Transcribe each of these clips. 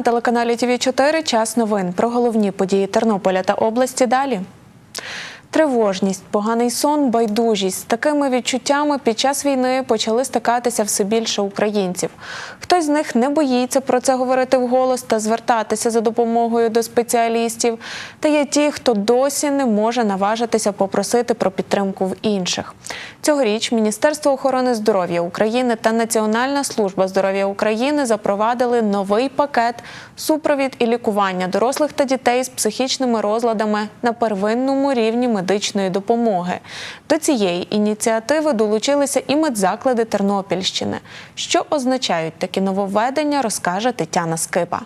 На телеканалі ТВ 4 Час новин про головні події Тернополя та області. Далі. Тривожність, поганий сон, байдужість з такими відчуттями під час війни почали стикатися все більше українців. Хтось з них не боїться про це говорити вголос та звертатися за допомогою до спеціалістів. Та є ті, хто досі не може наважитися попросити про підтримку в інших. Цьогоріч Міністерство охорони здоров'я України та Національна служба здоров'я України запровадили новий пакет супровід і лікування дорослих та дітей з психічними розладами на первинному рівні медичної допомоги. До цієї ініціативи долучилися і медзаклади Тернопільщини. Що означають такі нововведення, розкаже Тетяна Скипа.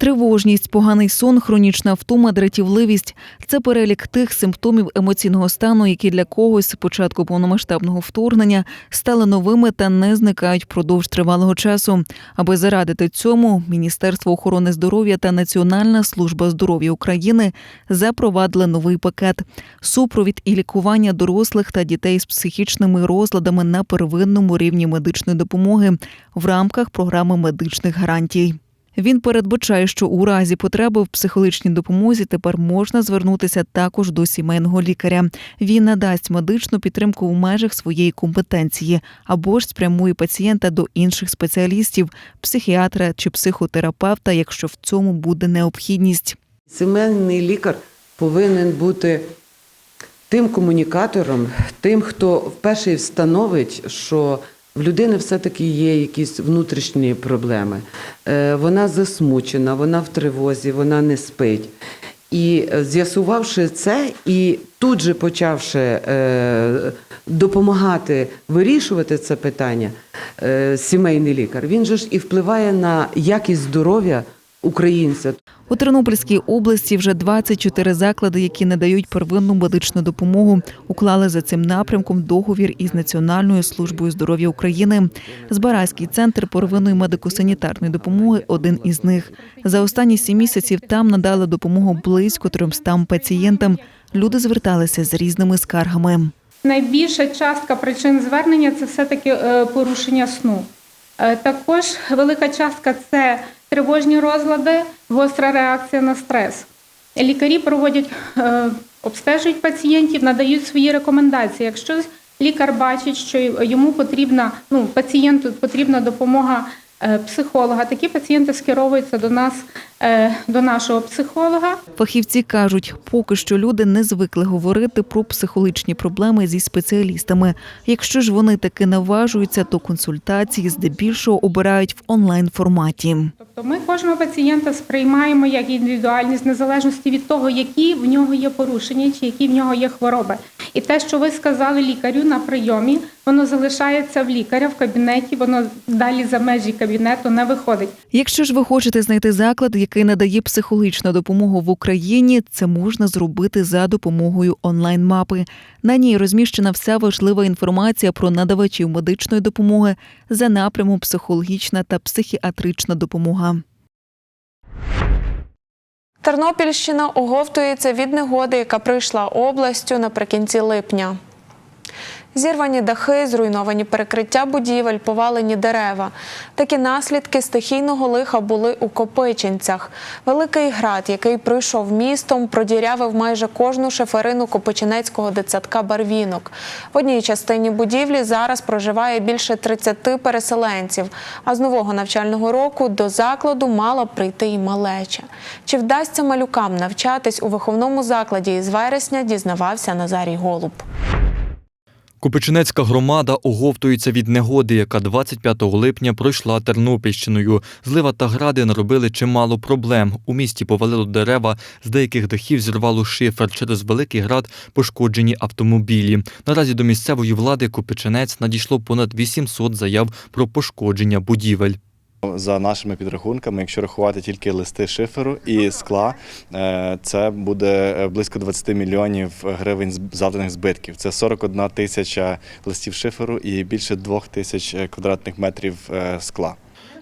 Тривожність, поганий сон, хронічна втома, дратівливість це перелік тих симптомів емоційного стану, які для когось з початку повномасштабного вторгнення стали новими та не зникають впродовж тривалого часу. Аби зарадити цьому, Міністерство охорони здоров'я та Національна служба здоров'я України запровадили новий пакет супровід і лікування дорослих та дітей з психічними розладами на первинному рівні медичної допомоги в рамках програми медичних гарантій. Він передбачає, що у разі потреби в психологічній допомозі тепер можна звернутися також до сімейного лікаря. Він надасть медичну підтримку в межах своєї компетенції або ж спрямує пацієнта до інших спеціалістів, психіатра чи психотерапевта, якщо в цьому буде необхідність. Сімейний лікар повинен бути тим комунікатором, тим, хто вперше встановить, що в людини все-таки є якісь внутрішні проблеми. Е, Вона засмучена, вона в тривозі, вона не спить. І е, з'ясувавши це, і тут же почавши е, допомагати вирішувати це питання, сімейний лікар, він же ж і впливає на якість здоров'я українця. У Тернопільській області вже 24 заклади, які надають первинну медичну допомогу, уклали за цим напрямком договір із Національною службою здоров'я України. Збаразький центр первинної медико-санітарної допомоги один із них. За останні сім місяців там надали допомогу близько 300 пацієнтам. Люди зверталися з різними скаргами. Найбільша частка причин звернення це все-таки е, порушення сну. Е, Також велика частка це тривожні розлади, гостра реакція на стрес. Лікарі проводять, е, обстежують пацієнтів, надають свої рекомендації. Якщо лікар бачить, що йому потрібна, ну, пацієнту потрібна допомога е, психолога, такі пацієнти скеровуються до нас, до нашого психолога. Фахівці кажуть, поки що люди не звикли говорити про психологічні проблеми зі спеціалістами. Якщо ж вони таки наважуються, то консультації здебільшого обирають в онлайн форматі. Тобто ми кожного пацієнта сприймаємо як індивідуальність, незалежності від того, які в нього є порушення чи які в нього є хвороби. І те, що ви сказали лікарю на прийомі, воно залишається в лікаря в кабінеті, воно далі за межі кабінету не виходить. Якщо ж ви хочете знайти заклад, який надає психологічну допомогу в Україні, це можна зробити за допомогою онлайн-мапи. На ній розміщена вся важлива інформація про надавачів медичної допомоги за напрямом психологічна та психіатрична допомога. Тернопільщина оговтується від негоди, яка прийшла областю наприкінці липня. Зірвані дахи, зруйновані перекриття будівель, повалені дерева. Такі наслідки стихійного лиха були у Копичинцях. Великий град, який пройшов містом, продірявив майже кожну шиферину Копичинецького дитсадка Барвінок. В одній частині будівлі зараз проживає більше 30 переселенців. А з нового навчального року до закладу мала прийти і малеча. Чи вдасться малюкам навчатись у виховному закладі із вересня, дізнавався Назарій Голуб. Купичинецька громада оговтується від негоди, яка 25 липня пройшла Тернопільщиною. Злива та гради наробили чимало проблем. У місті повалило дерева, з деяких дахів зірвало шифер. Через великий град пошкоджені автомобілі. Наразі до місцевої влади Купичинець надійшло понад 800 заяв про пошкодження будівель. За нашими підрахунками, якщо рахувати тільки листи шиферу і скла, е, це буде е, близько 20 мільйонів гривень завданих збитків. Це 41 тисяча листів шиферу і більше 2 тисяч е, квадратних метрів скла.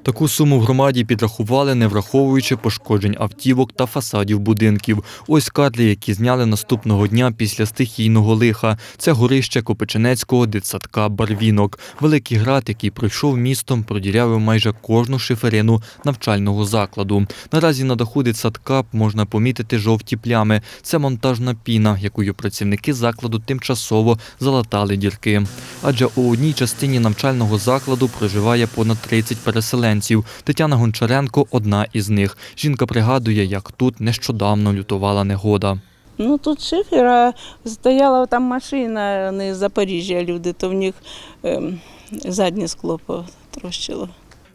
Таку суму в громаді підрахували, не враховуючи пошкоджень автівок та фасадів будинків. Ось кадри, які зняли наступного дня після стихійного лиха. Це горище Копиченецького дитсадка Барвінок. Великий град, який пройшов містом, продірявив майже кожну шиферину навчального закладу. Наразі на даху дитсадка можна помітити жовті плями. Це монтажна піна, якою працівники закладу тимчасово залатали дірки. Адже у одній частині навчального закладу проживає понад 30 переселенців. Тетяна Гончаренко одна із них. Жінка пригадує, як тут нещодавно лютувала негода. Ну тут шифер, а стояла там машина, не з Запоріжжя люди, то в них ем, заднє скло потрощило.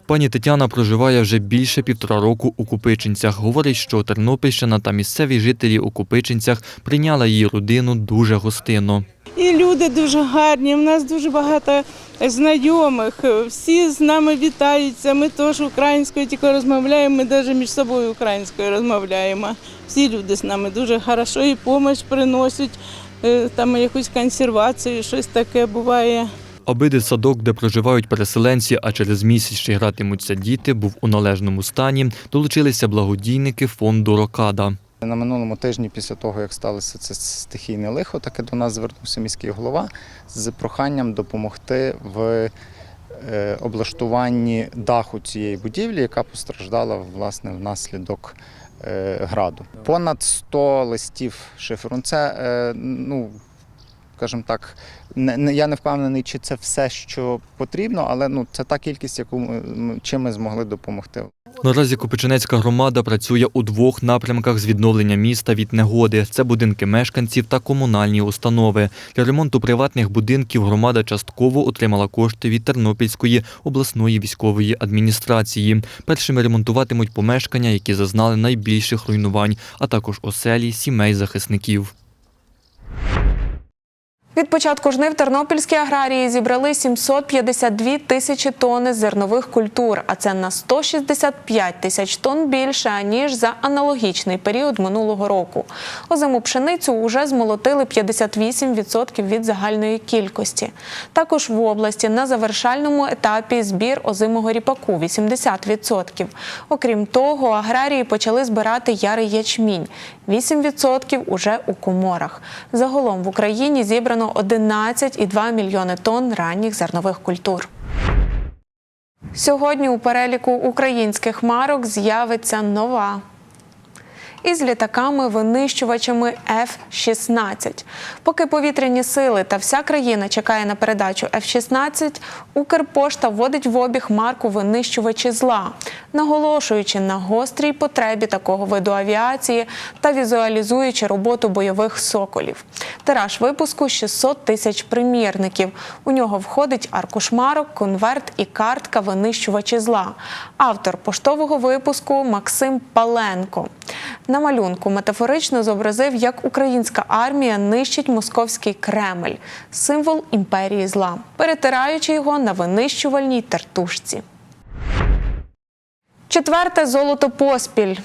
Пані Тетяна проживає вже більше півтора року у Купичинцях. Говорить, що Тернопільщина та місцеві жителі у Купичинцях прийняла її родину дуже гостинно. І люди дуже гарні, в нас дуже багато знайомих, всі з нами вітаються. Ми теж українською тільки розмовляємо, ми навіть між собою українською розмовляємо. Всі люди з нами дуже хорошо і допомогу приносять, е, там якусь консервацію, щось таке буває. Аби дитсадок, де проживають переселенці, а через місяць ще гратимуться діти, був у належному стані, долучилися благодійники фонду Рокада. На минулому тижні, після того, як сталося це стихійне лихо, таке до нас звернувся міський голова з проханням допомогти в е, облаштуванні даху цієї будівлі, яка постраждала власне внаслідок е, граду. Понад 100 листів шиферу. Це, е, ну, скажімо так, не, я не впевнений, чи це все, що потрібно, але ну, це та кількість, яку чим ми змогли допомогти. Наразі Копичинецька громада працює у двох напрямках з відновлення міста від негоди. Це будинки мешканців та комунальні установи. Для ремонту приватних будинків громада частково отримала кошти від Тернопільської обласної військової адміністрації. Першими ремонтуватимуть помешкання, які зазнали найбільших руйнувань, а також оселі сімей захисників. Від початку жнив тернопільські аграрії зібрали 752 тисячі тонни зернових культур, а це на 165 тисяч тонн більше ніж за аналогічний період минулого року. Озиму пшеницю уже змолотили 58% від загальної кількості. Також в області на завершальному етапі збір озимого ріпаку 80%. Окрім того, аграрії почали збирати ярий ячмінь 8% уже у коморах. Загалом в Україні зібрано 11,2 мільйони тонн ранніх зернових культур. Сьогодні у переліку українських марок з'явиться нова. Із літаками-винищувачами F-16. Поки повітряні сили та вся країна чекає на передачу F-16, Укрпошта вводить в обіг марку винищувачі зла, наголошуючи на гострій потребі такого виду авіації та візуалізуючи роботу бойових соколів. Тираж випуску 600 тисяч примірників. У нього входить аркуш марок, конверт і картка винищувачі зла. Автор поштового випуску Максим Паленко. На малюнку метафорично зобразив, як українська армія нищить московський Кремль, символ імперії зла, перетираючи його на винищувальній тартушці. Четверте золото поспіль.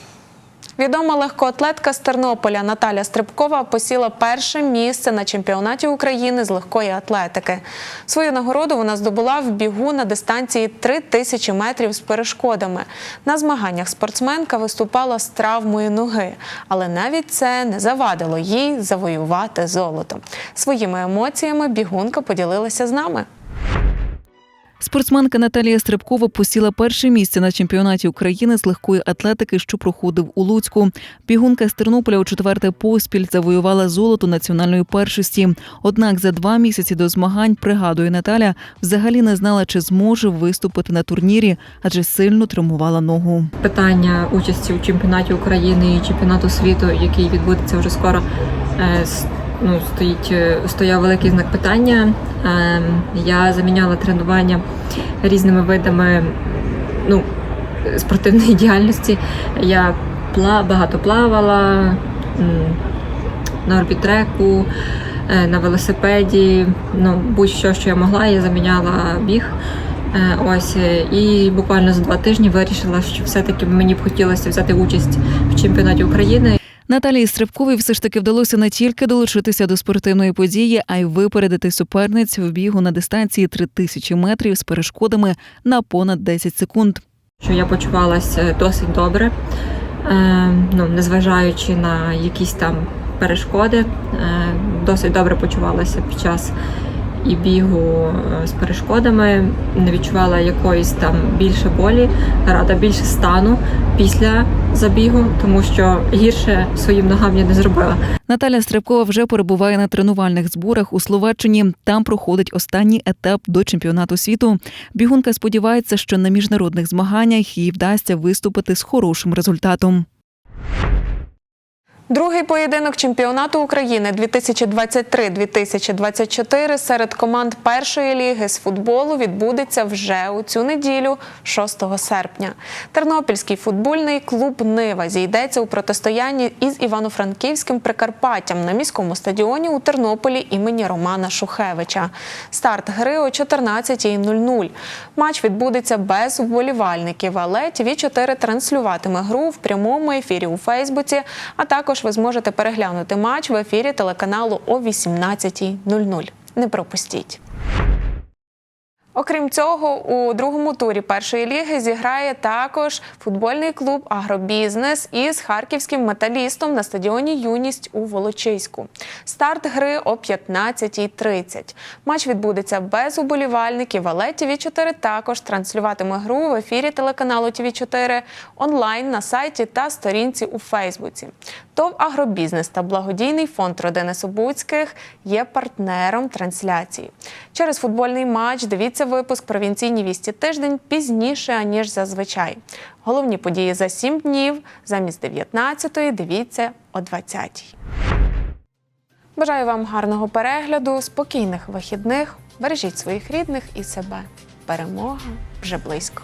Відома легкоатлетка з Тернополя Наталя Стрибкова посіла перше місце на чемпіонаті України з легкої атлетики. Свою нагороду вона здобула в бігу на дистанції 3 тисячі метрів з перешкодами. На змаганнях спортсменка виступала з травмою ноги, але навіть це не завадило їй завоювати золото. Своїми емоціями бігунка поділилася з нами. Спортсменка Наталія Стрибкова посіла перше місце на чемпіонаті України з легкої атлетики, що проходив у Луцьку. Бігунка з Тернополя у четверте поспіль завоювала золото національної першості. Однак за два місяці до змагань, пригадує Наталя, взагалі не знала, чи зможе виступити на турнірі, адже сильно травмувала ногу. питання участі у чемпіонаті України і чемпіонату світу, який відбудеться вже скоро, е, ну, стоїть, е, стояв великий знак питання. Е, Я заміняла тренування різними видами ну, спортивної діяльності. Я багато плавала на орбітреку, е, на велосипеді. Ну, будь-що, що я могла, я заміняла біг. Е, Ось і буквально за два тижні вирішила, що все-таки мені б хотілося взяти участь в чемпіонаті України. Наталії Стрибковій все ж таки вдалося не тільки долучитися до спортивної події, а й випередити суперниць в бігу на дистанції 3000 метрів з перешкодами на понад 10 секунд. що я почувалася досить добре, е, ну, незважаючи на якісь там перешкоди, е, досить добре почувалася під час і бігу е, з перешкодами, не відчувала якоїсь там більше болі, рада більше стану після забігу, тому що гірше своїм ногам я не зробила. Наталя Стрибкова вже перебуває на тренувальних зборах у Словаччині. Там проходить останній етап до чемпіонату світу. Бігунка сподівається, що на міжнародних змаганнях їй вдасться виступити з хорошим результатом. Другий поєдинок чемпіонату України 2023-2024 серед команд першої ліги з футболу відбудеться вже у цю неділю, 6 серпня. Тернопільський футбольний клуб Нива зійдеться у протистоянні із Івано-Франківським Прикарпаттям на міському стадіоні у Тернополі імені Романа Шухевича. Старт гри о 14.00. Матч відбудеться без вболівальників, але tv 4 транслюватиме гру в прямому ефірі у Фейсбуці, а також ви зможете переглянути матч в ефірі телеканалу о 18.00. Не пропустіть. Окрім цього, у другому турі першої ліги зіграє також футбольний клуб Агробізнес із харківським металістом на стадіоні Юність у Волочиську. Старт гри о 15.30. Матч відбудеться без уболівальників, але tv 4 також транслюватиме гру в ефірі телеканалу tv 4 онлайн на сайті та сторінці у Фейсбуці. ТОВ Агробізнес та благодійний фонд родини Собуцьких є партнером трансляції. Через футбольний матч дивіться випуск провінційні вісті тиждень пізніше аніж зазвичай. Головні події за 7 днів замість 19-ї дивіться о 20-й. Бажаю вам гарного перегляду, спокійних вихідних. Бережіть своїх рідних і себе. Перемога вже близько.